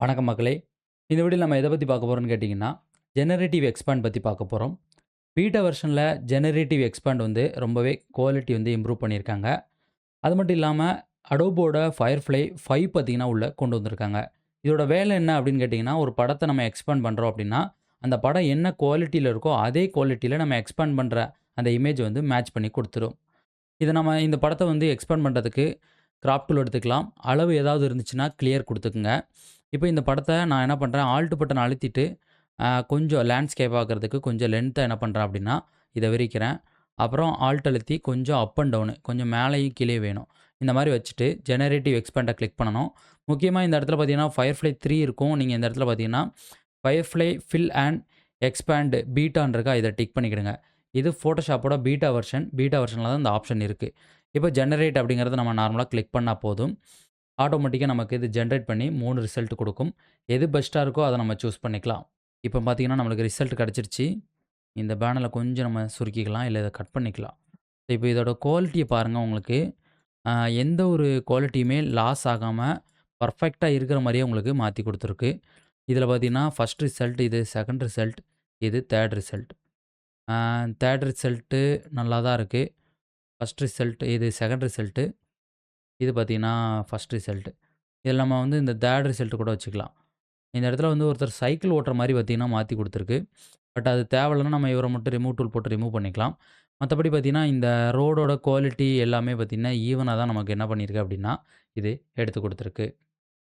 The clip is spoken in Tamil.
வணக்கம் மக்களே! இந்த வீடியோ நம்ம எதை பற்றி பார்க்க போகிறோம்னு கேட்டிங்கன்னா ஜெனரேட்டிவ் எக்ஸ்பேண்ட் பற்றி பார்க்க போகிறோம் பீட்டா வெர்ஷனில் ஜெனரேட்டிவ் எக்ஸ்பேண்ட் வந்து ரொம்பவே குவாலிட்டி வந்து இம்ப்ரூவ் பண்ணியிருக்காங்க. அது மட்டும் இல்லாமல் அடோபோட ஃபயர்ஃப்ளை 5 பார்த்தீங்கன்னா, உள்ளே கொண்டு வந்திருக்காங்க. இதோட வேலை என்ன அப்படின்னு கேட்டிங்கன்னா ஒரு படத்தை நம்ம எக்ஸ்பேண்ட் பண்ணுறோம் அப்படின்னா, அந்த படம் என்ன குவாலிட்டியில் இருக்கோ, அதே குவாலிட்டியில் நம்ம எக்ஸ்பேண்ட் பண்ணுற அந்த இமேஜ் வந்து மேட்ச் பண்ணி கொடுத்துரும் இதை நம்ம இந்த படத்தை வந்து எக்ஸ்பேண்ட் பண்ணுறதுக்கு கிராப் டூல் எடுத்துக்கலாம். அளவு ஏதாவது இருந்துச்சுன்னா கிளியர் கொடுத்துக்குங்க இப்போ இந்த படத்தை நான் என்ன பண்ணுறேன் ஆல்ட்டு பட்டன் அழுத்திட்டு, கொஞ்சம் லேண்ட்ஸ்கேப் ஆகிறதுக்கு கொஞ்சம் லென்த்தை என்ன பண்ணுறேன் அப்படின்னா, இதை விரிக்கிறேன். அப்புறம் ஆல்ட் அழுத்தி கொஞ்சம் அப் அண்ட் டவுனு கொஞ்சம் மேலேயும் கீழே வேணும். இந்த மாதிரி வச்சுட்டு ஜெனரேட்டிவ் எக்ஸ்பேண்ட கிளிக் பண்ணணும். முக்கியமாக இந்த இடத்துல பார்த்தீங்கன்னா, ஃபயர்ஃப்ளை த்ரீ இருக்கும். நீங்கள் இந்த இடத்துல பார்த்தீங்கன்னா, ஃபயர்ஃப்ளை ஃபில் அண்ட் எக்ஸ்பேண்டு பீட்டான்னு இருக்கா, டிக் பண்ணிக்கிடுங்க. இது ஃபோட்டோஷாப்போட பீட்டா வெர்ஷன். பீட்டா வெர்ஷனில் தான் இந்த ஆப்ஷன் இருக்குது இப்போ ஜெனரேட் அப்படிங்கிறத நம்ம நார்மலாக கிளிக் பண்ணால் போதும். ஆட்டோமேட்டிக்காக நமக்கு இது ஜென்ரேட் பண்ணி மூணு ரிசல்ட் கொடுக்கும் எது பெஸ்ட்டாக இருக்கோ அதை நம்ம சூஸ் பண்ணிக்கலாம். இப்போ பார்த்தீங்கன்னா, நம்மளுக்கு ரிசல்ட் கிடச்சிருச்சு இந்த பேனர கொஞ்சம் நம்ம சுருக்கிக்கலாம். இல்லை இதை கட் பண்ணிக்கலாம். இப்போ இதோட குவாலிட்டியை பாருங்கள் உங்களுக்கு. எந்த ஒரு குவாலிட்டியுமே லாஸ் ஆகாமல் பர்ஃபெக்டாக இருக்கிற மாதிரியே உங்களுக்கு மாற்றி கொடுத்துருக்கு இதில் பார்த்தீங்கன்னா, ஃபர்ஸ்ட் ரிசல்ட் இது, செகண்ட் ரிசல்ட் இது, தேர்ட் ரிசல்ட். தேர்ட் ரிசல்ட்டு நல்லா தான் இருக்குது ஃபர்ஸ்ட் ரிசல்ட் இது செகண்ட் ரிசல்ட்டு. இது பார்த்தீங்கன்னா, ஃபர்ஸ்ட் ரிசல்ட். இதில் நம்ம வந்து இந்த தேர்ட் ரிசல்ட்டு கூட வச்சுக்கலாம். இந்த இடத்துல வந்து ஒருத்தர் சைக்கிள் ஓட்டுற மாதிரி பார்த்தீங்கன்னா, மாற்றி கொடுத்துருக்கு பட் அது தேவையில்லன்னா நம்ம இவரை மட்டும் ரிமூவ் டூல் போட்டு ரிமூவ் பண்ணிக்கலாம். மற்றபடி பார்த்தீங்கன்னா, இந்த ரோடோட குவாலிட்டி எல்லாமே பார்த்தீங்கன்னா, ஈவனாக தான் நமக்கு என்ன பண்ணியிருக்கு அப்படின்னா, இது எடுத்து கொடுத்துருக்கு